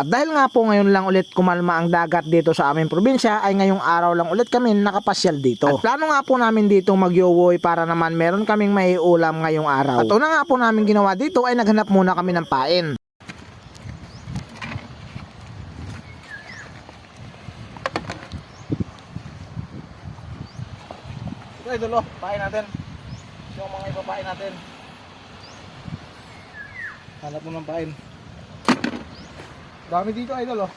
At dahil nga po ngayon lang ulit kumalma ang dagat dito sa aming probinsya ay ngayong araw lang ulit kami nakapasyal dito. At plano nga po namin dito magyowoy para naman meron kaming may ulam ngayong araw. At una nga po namin ginawa dito ay naghanap muna kami ng pain. Ito idol oh, pain natin. Yung mga ipapain natin. Hanap mo ng pain. Dami dito idol oh.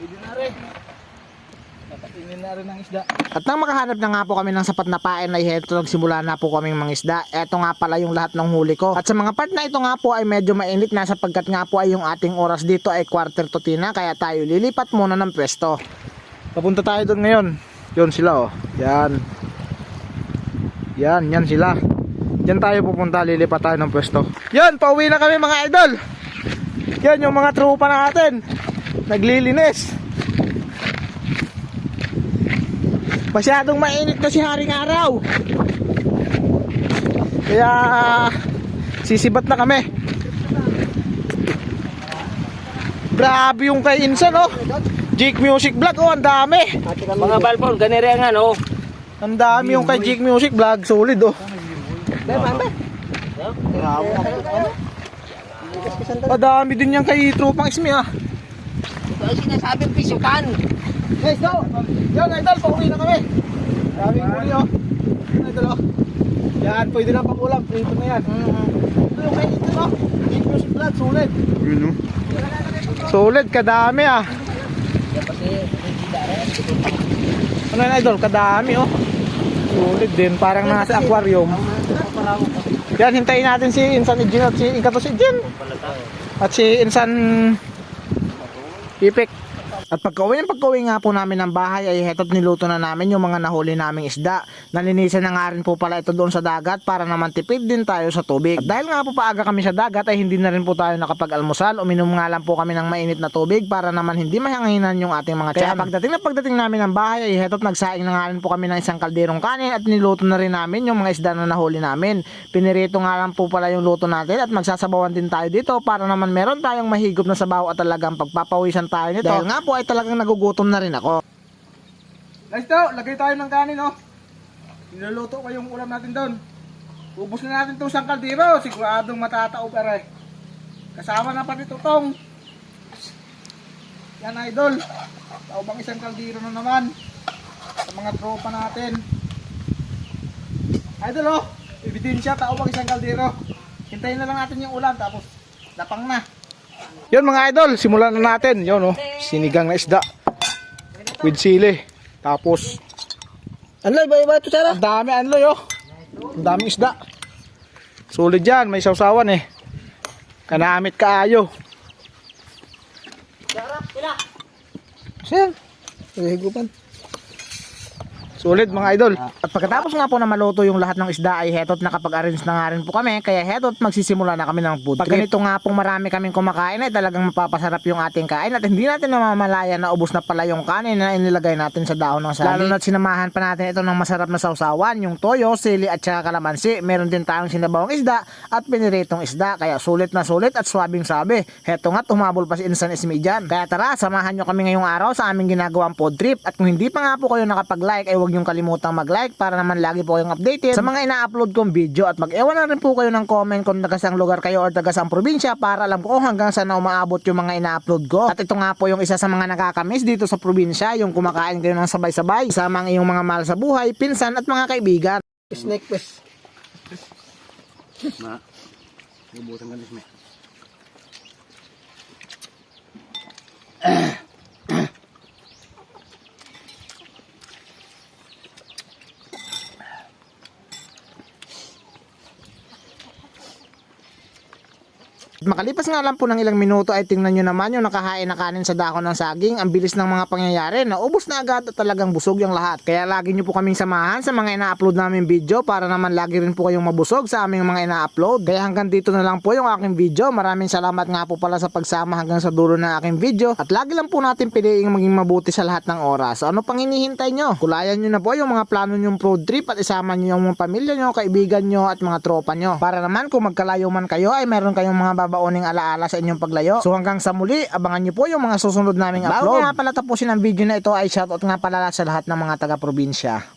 Pwede na rin. Napatinin na rin ng isda. At nang makahanap na nga po kami ng sapat na pain ay heto nagsimula na po kaming mangisda. Ito nga pala yung lahat ng huli ko. At sa mga part na ito nga po ay medyo mainit na sapagkat nga po ay yung ating oras dito ay quarter to tina kaya tayo lilipat muna ng pwesto. Papunta tayo doon ngayon. Yun sila oh. Yan. Yan, yan sila. Diyan tayo pupunta, lilipat tayo ng pwesto. Yan, pauwi na kami mga idol. Yan yung mga tropa natin. Naglilinis. Masyadong mainit na si Haring Araw. Kaya sisibat na kami. Grabe yung kay Insan oh. Jake Music Vlog oh, ang dami. Mga balbon, ganire nga no. Ang dami yung kay Jake Music Vlog, solid oh. Madami din yan kay Tropang Ismi ah. Ito ay sinasabing pisukan. Guys, go! Yan, idol, pauwi na kami. Daming huli, oh. Idol, oh. Yan, pwede na pang ulam. Prito na yan. Ito yung kay Ethan, oh. Keep your blood, solid. Solid, kadami, ah. Ano yan, idol? Kadami, oh. Solid din, parang nasa aquarium. Yan, hintayin natin si Insan Ijin at si Inkatos Ijin. At si Insan Ipik. At pagkauwi ng pagkauwi nga po namin ng bahay ay heto't niluto na namin yung mga nahuli naming isda. Nalinisan na nga rin po pala ito doon sa dagat para naman tipid din tayo sa tubig. At dahil nga po paaga kami sa dagat ay hindi na rin po tayo nakapag-almusal. Uminom nga lang po kami ng mainit na tubig para naman hindi mahanginan yung ating mga tiyan. Kaya pagdating na pagdating namin ng bahay ay heto't nagsaing na nga rin po kami ng isang kalderong kanin at niluto na rin namin yung mga isda na nahuli namin. Pinirito nga lang po pala yung luto natin at magsasabawan din tayo dito para naman meron tayong mahigop na sabaw at talagang pagpapawisan tayo nito. Dahil nga po ay talagang nagugutom na rin ako. Guys daw, lagay tayo ng kanin oh. Niluluto ko yung ulam natin doon. Ubus na natin itong isang kaldero. Siguradong matatao pare. Kasama na pati tutong. Yan idol. Tao bang isang kaldero na naman. Sa mga tropa natin. Idol oh. Ebidensya, tao bang isang kaldero. Hintayin na lang natin yung ulam tapos lapang na. Yun mga idol, simulan na natin. Yun oh, sinigang na isda. With sili. Tapos, Ano ba iba ito sana? ang dami anloy oh. Ang daming isda. Sulit yan, may sausawan eh. Kanamit kaayo. Siyan. Higupan. Sulit mga idol. At pagkatapos nga po na maluto yung lahat ng isda ay hetot nakapag-arrange na nga rin po kami. Kaya hetot magsisimula na kami ng food Pag ganito nga pong marami kaming kumakain ay talagang mapapasarap yung ating kain. At hindi natin namamalaya na ubos na pala yung kanin na inilagay natin sa dahon ng sali. Lalo na't sinamahan pa natin ito ng masarap na sausawan. Yung toyo, sili at saka kalamansi. Meron din tayong sinabawang isda at piniritong isda. Kaya sulit na sulit at swabing sabi. Heto nga tumabol pa si Insan Ismi dyan. Kaya tara, samahan nyo kami ngayong araw sa aming ginagawang food trip. At kung hindi pa nga po kayo nakapag-like ay huwag niyong kalimutang mag-like para naman lagi po kayong updated sa mga ina-upload kong video. At mag-ewan na rin po kayo ng comment kung taga saang lugar kayo or taga saang probinsya para alam ko kung hanggang saan na umaabot yung mga ina-upload ko. At ito nga po yung isa sa mga nakakamiss dito sa probinsya, yung kumakain kayo ng sabay-sabay sama ang iyong mga mahal sa buhay, pinsan at mga kaibigan. Snake fish. Ma. Ubusan ka nisme. Makalipas nga lang po ng ilang minuto ay tingnan nyo naman yung nakahain na kanin sa dahon ng saging. Ang bilis ng mga pangyayari. Naubos na agad at talagang busog yung lahat. Kaya lagi nyo po kaming samahan sa mga ina-upload namin video para naman lagi rin po kayong mabusog sa aming mga ina-upload. Kaya hanggang dito na lang po yung aking video. Maraming salamat nga po pala sa pagsama hanggang sa dulo ng aking video. At lagi lang po natin piliing maging mabuti sa lahat ng oras. So, ano pang hinihintay nyo? Kulayan nyo na po yung mga plano nyong road trip at isama nyo yung mga pamilya nyo, kaibigan nyo at mga tropa nyo. Para naman kung magkalayo man kayo ay meron kayong mga babaoning alaala sa inyong paglayo. So hanggang sa muli, abangan nyo po yung mga susunod naming upload. Bago nga pala tapusin ang video na ito ay shoutout nga pala sa lahat ng mga taga-probinsya.